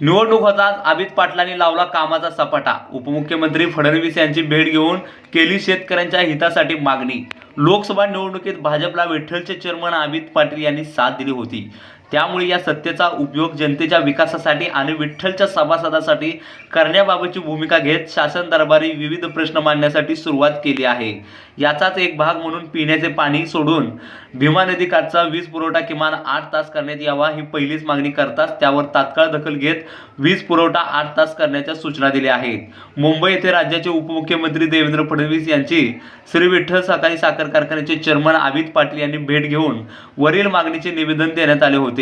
निवडणूक होताच अमित पाटलांनी लावला कामाचा सपाटा. उपमुख्यमंत्री फडणवीस यांची भेट घेऊन केली शेतकऱ्यांच्या हितासाठी मागणी. लोकसभा निवडणुकीत भाजपला विठ्ठलचे चेअरमन अमित पाटील यांनी साथ दिली होती. त्यामुळे या सत्तेचा उपयोग जनतेच्या विकासासाठी आणि विठ्ठलच्या सभासदासाठी करण्याबाबतची भूमिका घेत शासन दरबारी विविध प्रश्न मांडण्यासाठी सुरुवात केली आहे. याचाच एक भाग म्हणून पिण्याचे पाणी सोडून भीमा नदीकाठचा वीज पुरवठा किमान आठ तास करण्यात यावा ही पहिलीच मागणी करताच त्यावर तात्काळ दखल घेत वीज पुरवठा आठ तास करण्याच्या सूचना दिल्या आहेत. मुंबई येथे राज्याचे उपमुख्यमंत्री देवेंद्र फडणवीस यांची श्री विठ्ठल सहकारी साखर कारखान्याचे चेअरमन अमित पाटील यांनी भेट घेऊन वरील मागणीचे निवेदन देण्यात आले होते.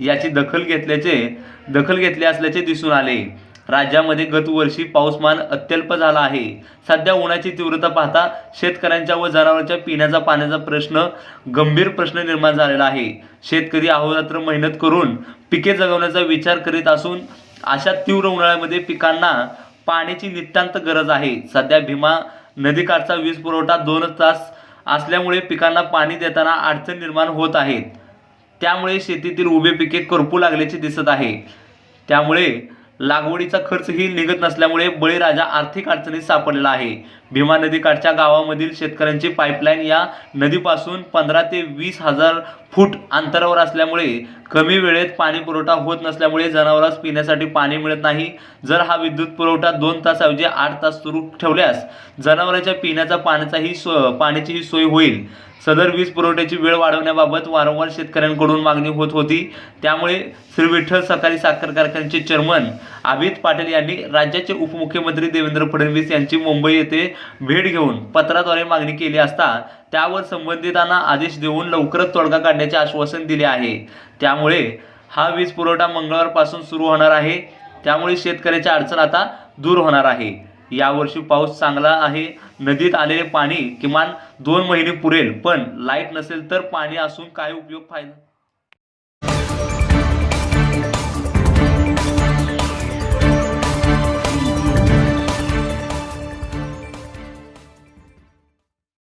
याची दखल घेतल्याचे दखल घेतले असल्याचे दिसून आले. राज्यामध्ये गतवर्षी पाऊसमान अत्यल्प झाला आहे. सध्या उन्हाची तीव्रता पाहता शेतकऱ्यांच्या व जनावरांच्या पिण्याचा पाण्याचा प्रश्न गंभीर प्रश्न निर्माण झालेला आहे. शेतकरी अहोरात्र मेहनत करून पिके जगवण्याचा विचार करीत असून अशा तीव्र उन्हाळ्यामध्ये पिकांना पाण्याची नितांत गरज आहे. सध्या भीमा नदीकाठचा वीज पुरवठा दोन तास असल्यामुळे पिकांना पाणी देताना अडचण निर्माण होत आहेत. त्यामुळे शेतीतील उभे पिके करपू लागल्याचे दिसत आहे. त्यामुळे लागवडीचा खर्चही निघत नसल्यामुळे बळीराजा आर्थिक अडचणीत सापडलेला आहे. भीमा नदीकाठच्या गावामधील शेतकऱ्यांची पाईपलाईन या नदीपासून पंधरा ते वीस हजार फूट अंतरावर असल्यामुळे कमी वेळेत पाणी पुरवठा होत नसल्यामुळे जनावरांस पिण्यासाठी पाणी मिळत नाही. जर हा विद्युत पुरवठा दोन तासाऐवजी आठ तास सुरू ठेवल्यास जनावरांच्या पिण्याचा पाण्याचाही सो पाण्याचीही सोय होईल. सदर वीज पुरवठ्याची वेळ वाढवण्याबाबत वारंवार शेतकऱ्यांकडून मागणी होत होती. त्यामुळे श्री विठ्ठल सहकारी साखर कारखान्याचे चेअरमन अमित पाटील यांनी राज्याचे उपमुख्यमंत्री देवेंद्र फडणवीस यांची मुंबई येथे भेट घेऊन पत्राद्वारे मागणी केली असता त्यावर संबंधितांना आदेश देऊन लवकरच तोडगा काढण्याचे आश्वासन दिले आहे. त्यामुळे हा वीज पुरवठा मंगळवारपासून सुरू होणार आहे. त्यामुळे शेतकऱ्याची अडचण आता दूर होणार आहे. यावर्षी पाऊस चांगला आहे. नदीत आलेले पाणी किमान दोन महिने पुरेल पण लाइट नसेल तर पाणी असून काय उपयोग फायदा